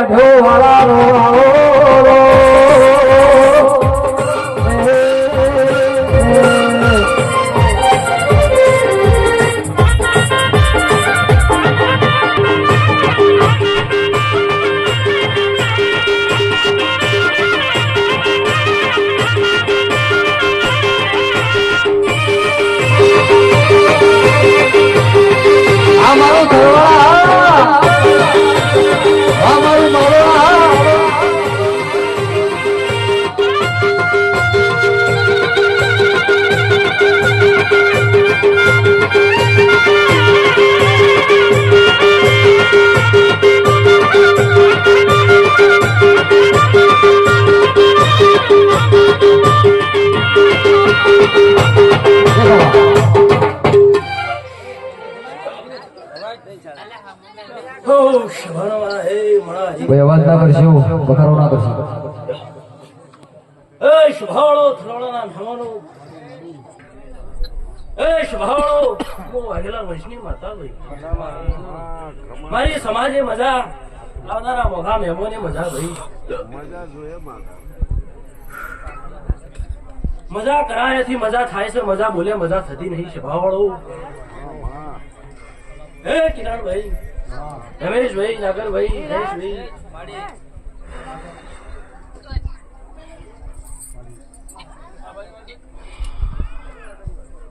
Oakley દાઢો વાળા row આવો ના ના એ શુભાળો, થરાળાના મહેમાનો એ શુભાળો વાઘેલા વંશની માતા ભાઈ. મારી સમાજે મજા આવનારા મોઘા મહેમાને મજા ભાઈ. મજા કરાયાથી મજા થાય છે, મજા બોલે, મજા થતી નહીં શુભાવાળો હે, કિરણભાઈ. રમેશભાઈ, નાગરભાઈ જયેશભાઈ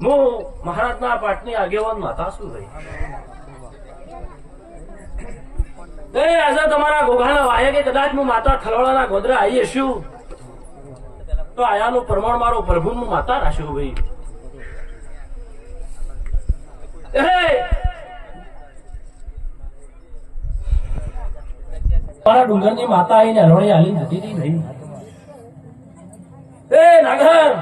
હું મહારાજના પાઠની આગેવાન માતા છું ભાઈ આજે તમારા ગોઘાના વાયે કે કદાચ હું માતા થલવાડાના ગોદરા આવીએ છું તો આયાનું પ્રમાણ મારો પ્રભુનું માતા રાખ્યું ભાઈ મારા ડુંગરની માતા આવીને હરવણી હાલી જતી નહીં. ભાઈ એ નાગર!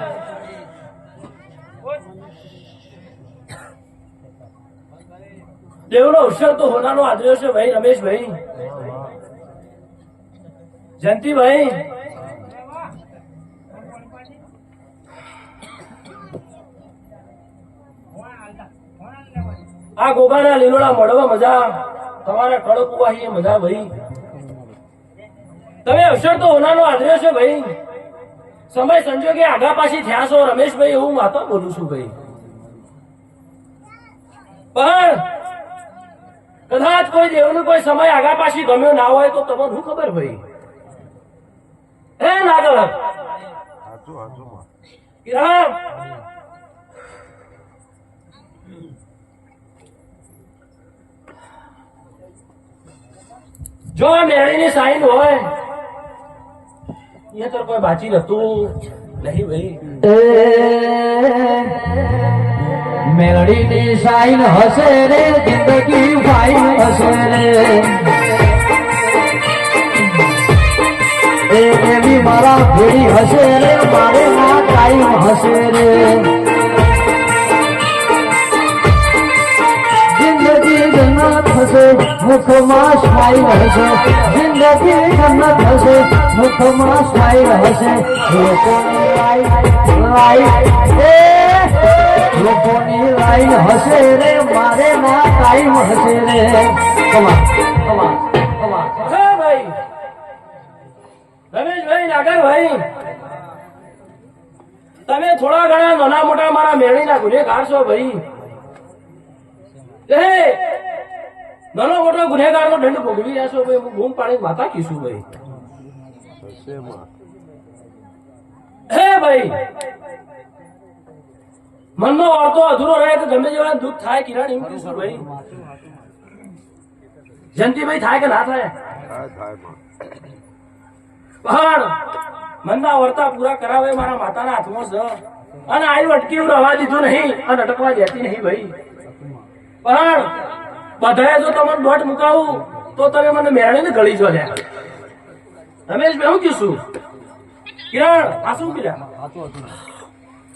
દેવનો અવસર તો હોનાનો આદર્યો છે ભાઈ, રમેશભાઈ. જયંતિભાઈ. આ ગોગાના લીલોડા મળવા મજા. તમારા કડકુવાહી મજા ભાઈ. તમે અક્ષર તો ઓનાનો આદર્યો છે ભાઈ. સમય સંજોગે આગા પાછી થયા છો રમેશભાઈ એવું માતા બોલું છું ભાઈ. પણ કદાચ કોઈ દેવનો કોઈ સમય આગા પાછી ગમ્યો ના હોય તો તમને શું ખબર ભાઈ? હે નાગર? કિરણ? જો મેળીની સાઈન હોય, એ તો કોઈ બાચી નતું નહીં ભાઈ. મેલડીની સાઈન હશે રે, જિંદગી ફાઈન હશે રે. એવી મારા ભેડી હશે રે, મારે ના ટાઈમ હશે રે. મુખમાં સ્માઈલ હશે જિંદગી જન્નત હશે મુખમાં સ્માઈલ હશે લોકોની લાઈફ લાઈફ એ, લોકોની લાઈન હશે રે, મારે ના ટાઈમ હશે રે. કમા ભાઈ તમે થોડા ઘણા નાના મોટા મારા મેળીના ગુનેગાર છો ભાઈ. નાનો મોટો ગુનેગારનો દંડ ભોગવી રહ્યા છો, ભાઈ, બૂમ પાણી માતા કીશું ભાઈ. હે, ભાઈ. મનનો અર્થો અધૂરો રહે તો ગમે જેવા દુઃખ થાય, કિરણ, એમ કીશું ભાઈ. જયંતિભાઈ, થાય કે ના થાય? પણ મનના વર્તા પૂરા કરાવે મારા માતાના હાથમાં છે અને આયુ અટકી રવા દીધું નહીં અને અટકવા જતી નહીં, ભાઈ. પણ બધાએ જો તમને દોટ મુકાવું, તો તમે મને મેળવીને ગળી જો લ્યા. રમેશ હું કીશું કિરણ, આ શું કર્યા?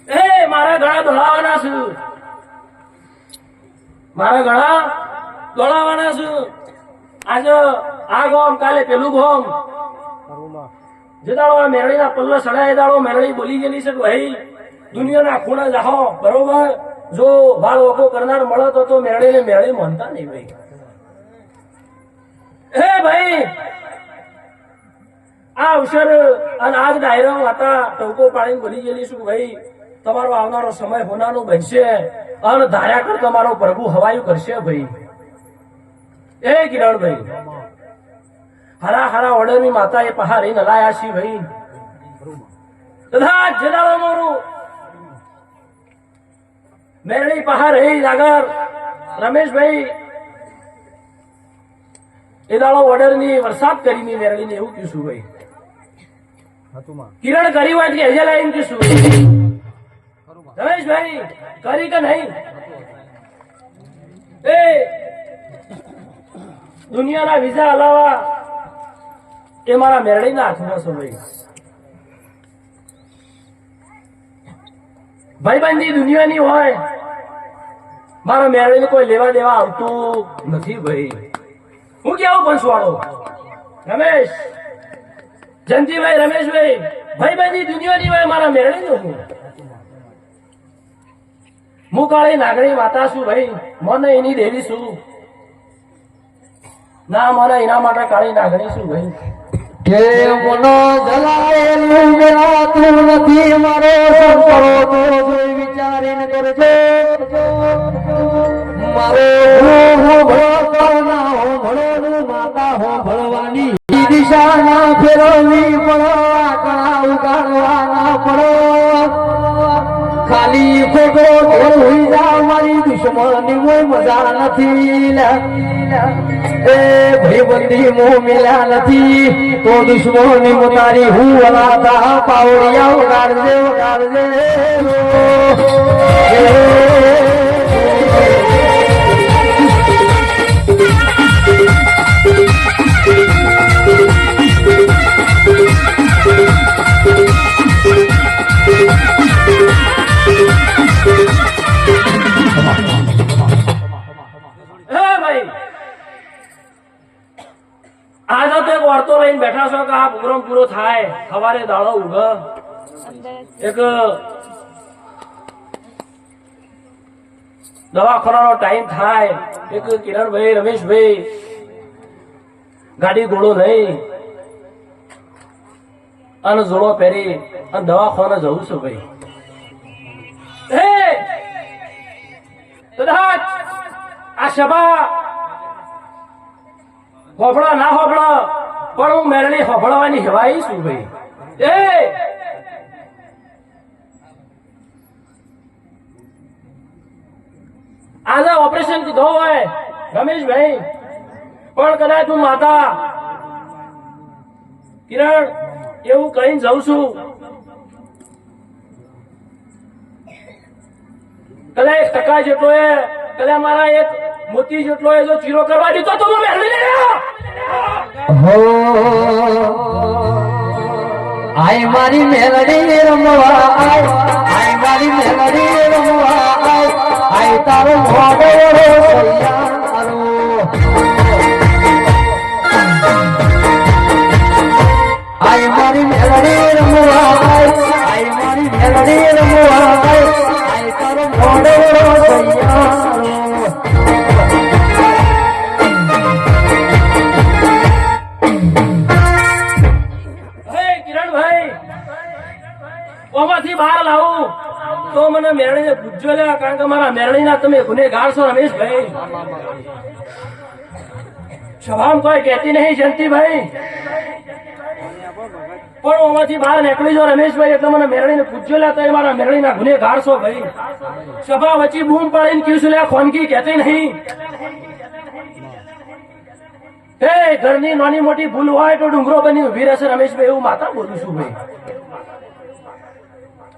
એ, મારા ગળા દોડાવાના છું. મારા ગળા દોડાવાના છું. આજે આ ગોમ કાલે પેલું ગોમ. જે દાડો આ પલ્લો સડાય દાડો મેરડી બોલી ગયેલી છે ભાઈ, દુનિયાના ખૂણા જાહો, બરોબર? જો ભાળ ઓકો કરનાર મળે તો તો ને મેળે માનતા નહીં ભાઈ. હે ભાઈ! આ અવસર અને આજ ડાયરા હતા ટોકો પાડીને બોલી ગયેલી છું ભાઈ. તમારો આવનારો સમય હોનાનો બનશે અને ધાર્યા કર તમારો પ્રભુ હવાયું કરશે ભાઈ. એ કિરણભાઈ હરા હરા ઓર્ડરની માતા એ પહારી નલાયા છી ભાઈ. તથા જદાળો મોરું મેરડી બહાર હે જાગર રમેશભાઈ. એ દાડો ઓર્ડરની વરસાદ કરીને મેરડીને એવું કીધું ભાઈ. કિરણ કરી વાત કે હજે લાઈન કીધું રમેશભાઈ કરી કે નહીં? એ દુનિયાના વિઝા અલાવા એ મારા મેરડીના હાથમાં છો ભાઈ. ભાઈબંધી દુનિયાની હોય મારા મેરડીને કોઈ લેવા દેવા આવતું નથી ભાઈ. હું કેવો પંચવાળો? રમેશ. જયંતિભાઈ રમેશભાઈ, ભાઈબંધી દુનિયાની ભાઈ મારા મેરડીનું હું હું કાળી નાગણી માતા છું ભાઈ. મને એની દેવી છું. ના, મને એના માટે કાળી નાગણી છું ભાઈ. કે મનો જલાયેલું મેરાતું નથી મારો સંતરો તો જોઈ વિચારીને કરજો. મારો હું ભળો ના હું ભળો માતા હું ભળવાની ઈ દિશા ના ફેરવવી પડો આકડા ઉગાડવા ના પડો. ખાલી ખોટો ઘેર હોઈ જા, મારી દુશ્મની કોઈ મજા નથી. એ ભાઈબંધી મોહ મિલ્યા નથી, તો દુશ્મની મુતારી હું અનાથા પાવડિયા ઉગાડજે ઉગાડજે છો કે આ પ્રોગ્રામ પૂરો થાય, સવારે દાડો ઉગ એક દવાખાનાનો ટાઈમ થાય. એક કિરણભાઈ, રમેશભાઈ, ગાડી ઘોડો લઈ અને જોડો પહેરી અને દવાખાને જવું છું ભાઈ. કદાચ આ સભા હોફળા ના હોભળો પણ હું મેળણી હભળવાની હેવાઈ છું ભાઈ? એ! આજે ઓપરેશન કીધો હોય, રમેશભાઈ. પણ કદાચ હું માતા, કિરણ, એવું કહીને જઉં છું. કદાચ ટકા જેટલો એ કદાચ મારા એક મોતી જેટલો એ જો ચીરો કરવા દીધો તો હું મેળવી લેવા આય મારી મેલડી રમવા આય. આય મારી મેલડી રમવા આય. આય તારો મોડો આય મારી મેલડી રમવા આય. આય મારી મેલડી રમવા આય. આય તારો મોડો સૈયારો. તો મને મેરણીને પૂછજો લે, કારણ કે મારા મેરણીના તમે ગુનેગાર છો, રમેશભાઈ. સભામાં કોઈ કહેતી નહીં, જયંતિભાઈ. પણ ઓમાંથી બહાર નીકળી જો રમેશભાઈ, એટલે મને મેરણીને પૂછજો લે, તો મારા મેરણીના ગુનેગાર છો, ભાઈ. સભા વચ્ચે બૂમ પાડીને કીધું છું, લે ખોનગી કહેતી નહીં. એ ઘરની નાની મોટી ભૂલ હોય તો ડુંગરો બની ઊભી રહેશે, રમેશભાઈ, એવું માતા બોલું છું, ભાઈ.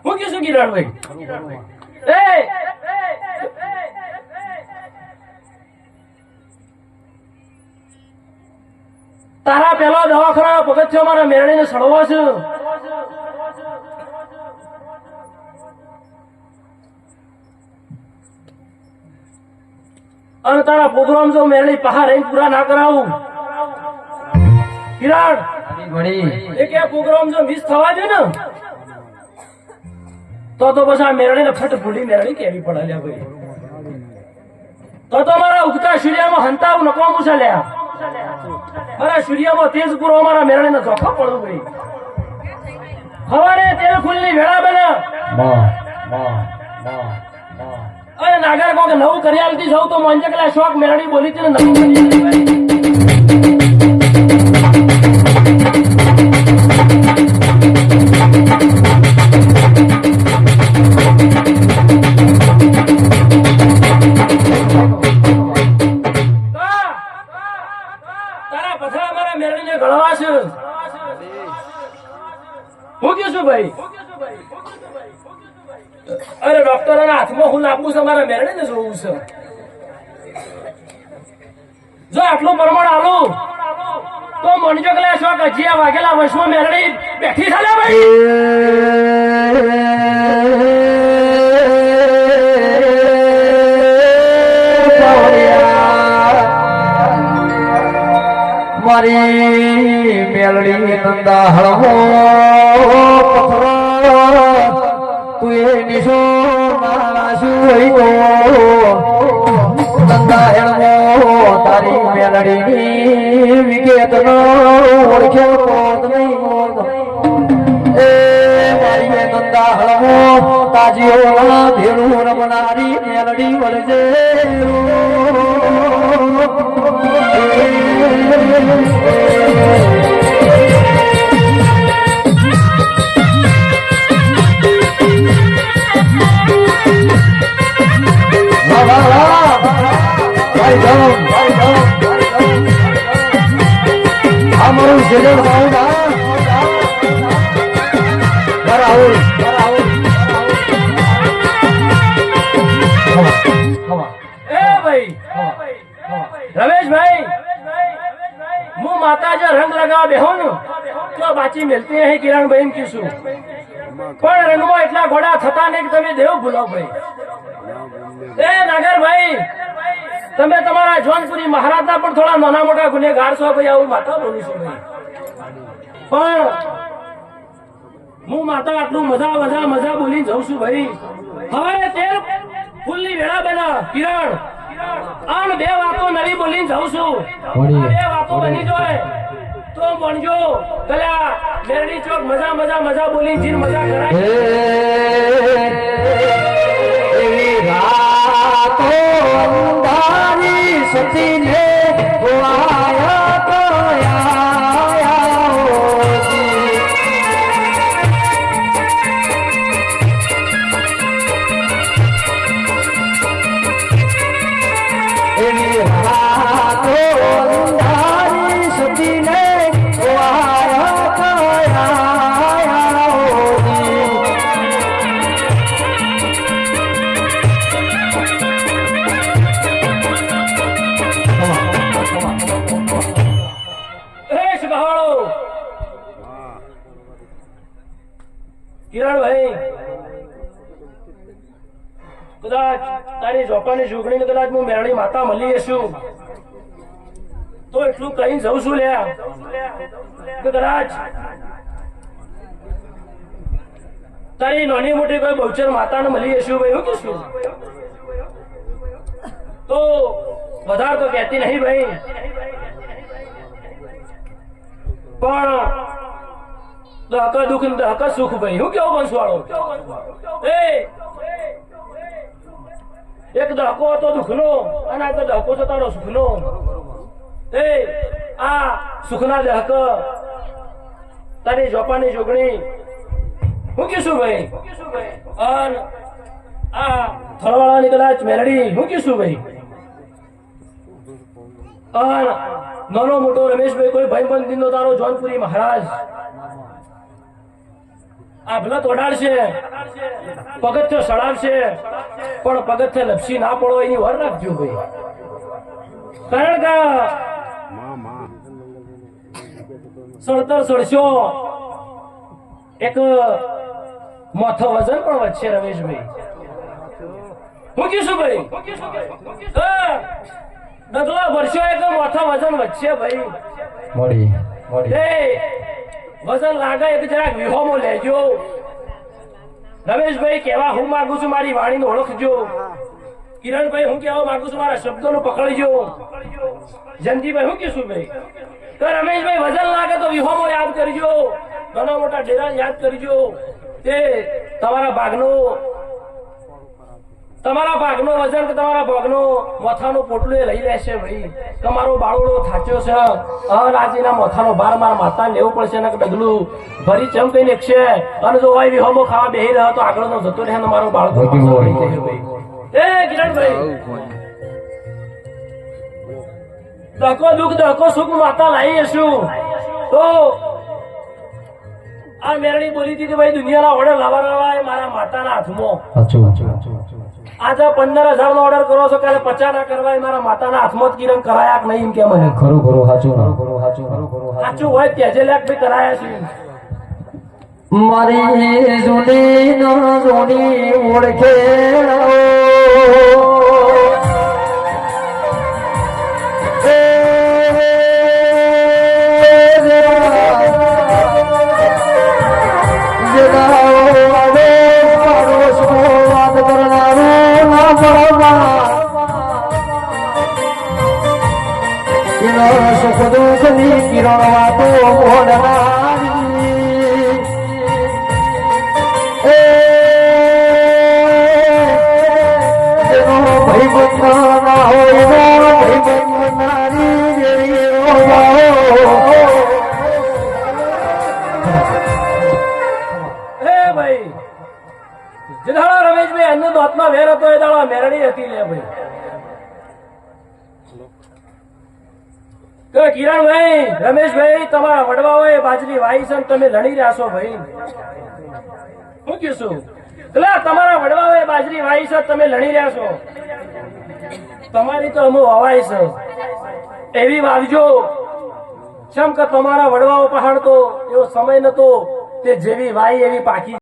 હું કે કિરણ ભાઈ એ! તારા પેલો દવાખાના પગથિયો મારા મેરણી ને સડવો છે. અને તારા પ્રોગ્રામ જો મેરણી પહાડ રહીને પૂરા ના કરાવું. કિરણ એ પ્રોગ્રામ જો મિસ થવા દે ને તો તો પછી આ મેરડી ને ફટ ભૂલી મેરડી કેવી પડે લ્યા ભાઈ. તો તો મારા ઉગતા સૂર્યમાં હંતાવ નકવાનું છે લ્યા મારા સૂર્યમાં તેજ પૂરો મારા મેરડી ને પડવું ભાઈ. હવારે તેલ ફૂલની વેળા બને. અરે નાગર કોક નવું કરિયાલથી જવું તો મંજકલા શોખ મેરડી બોલી હતી ને છે હું કયું છું ભાઈ? અરે ડોક્ટરોના હાથમાં હું લાંબુ છે, મારા મેરડીને જોવું છે. જો આટલું પ્રમાણ આલું, તો મણજો કલા શોખ અજીયા વાઘેલા વશમાં મેરડી બેઠી છે ભાઈ? મારી મેલડી નંદા હળવો પથરો, તું એ નિશો નંદા હેળવો, તારી મેલડીની વિકેત નો ઓળખે પોત નહીં પોત. એ મારી નંદા હળવો, તાજીઓ ભેળું રમનારી મેલડી વળજે Thank you. એમ પણ રંગમાં એટલા ઘોડા થતા નહીં કે તમે દેવ ભૂલો ભાઈ. એ નાગરભાઈ તમે તમારા જોનપુરી મહારાજના પણ થોડા નાના મોટા ગુનેગાર છો ભાઈ આવું માતા બોલું છું ભાઈ. પણ હું માતા આટલું મજા મજા મજા બોલી જઉં છું ભાઈ. હવે તેર ફૂલની વેળા બેના કિરણ. આણ બે વાતો નવી બોલીને જાઉં છું. બે વાતો બની જોય. તો બનજો કલા મેરડી ચોક મજા મજા મજા બોલી જીન મજા કરાય રાતો અંધારી સુતીને ગોવાયા કદાચ તારી ઝોપાની સુગડીને કદાચ હું મેરણી માતા મળી જશું તો એટલું કઈ જઉં છું લ્યા કદાચ તારી નાની મોટી કોઈ બહુચર માતાને મળી જશું ભાઈ, હું કીશું તો વધારે તો કહેતી નહીં ભાઈ. પણ હક દુઃખ ને સુખ ભાઈ, હું કેવો બંસવાળો એ એક દહકો હતો દુઃખનો, અને આ તો છે તારો સુખનો. એ, આ સુખના દહક તારી જોપાની જોગણી. હું ભાઈ? અન આ થળવાળાની કદાચ મેલડી. હું ભાઈ? અન નાનો મોટો રમેશભાઈ, કોઈ ભાઈ બંધ નો તારો જોનપુરી મહારાજ. આ ભલત ઓડાડશે પગથિયો સડાવશે પણ પગથે લપસી ના પડો એની વર રાખજો ભાઈ. કારણ કે સડતર સડશો એક મોથો વજન પણ વધશે રમેશભાઈ. હું કીશું ભાઈ? હા. ડગલા ભરશો એક મોથો વજન વધશે ભાઈ. મળી વજન લાગે એક જરાક વિહોમો લેજો. રમેશભાઈ કેવા હું માંગુ છું, મારી વાણીને ઓળખજો. કિરણભાઈ, હું કેવા માંગુ છું, મારા શબ્દોને પકડજો. જનજીભાઈ, હું કહેશું ભાઈ? તો રમેશભાઈ, વજન લાગે તો વિહોમો યાદ કરજો. ઘણા મોટા ડેરા યાદ કરજો. તે તમારા ભાગનો તમારા ભાગનો વજન કે તમારા ભાગનો મથાનું પોટલું એ લઈ લેશે ભાઈ. તમારો બાળોડો થાચ્યો છે. અરાજીના મથાનો બાર માર માતા લેવું પડશે ને ડગલું. ભરી ચમ કઈ નાખશે અને જો હોય વિહોમો ખાવા બેહી રહ્યો તો આગળનો જતો રહે તમારો બાળકો. એ કિરણભાઈ દકો દુઃખ દકો સુખ માતા લાવી છું તો આ મેરણી બોલી હતી કે ભાઈ દુનિયાના ઓર્ડર લાવવાના મારા માતાના હાથમાં. આજે પંદર હજાર નો ઓર્ડર કરો છો કાલે પચાસ ના કરવા મારા માતાના હાથમાં કિરણ કરાયા કે નહીં એમ કે મને? ખરું ખરું સાચું ખરું ખરું સાચું ખરું ખરું સાચું હોય ત્યાજે લાખ ભાઈ કરાયા છે. મારી જૂની નો જૂની ઓળખે જે રમેશભાઈ, એમનો દોતમાં વેર હતો, એ દાડો મેરડી હતી લે ભાઈ. તો કિરણભાઈ રમેશભાઈ, તમારા વડવાઓએ બાજરી વાઈ છે તમે લણી રહ્યા ભાઈ. શું છું, એટલે તમારા વડવાઓએ બાજરી વાઈ છે તમે લણી રહ્યા છો. તમારી તો અમુ હવાય છે. એવી વાવજો. જેમ કે તમારા વડવાઓ પહાડ તો એવો સમય નતો તે જેવી વાઈ એવી પાકી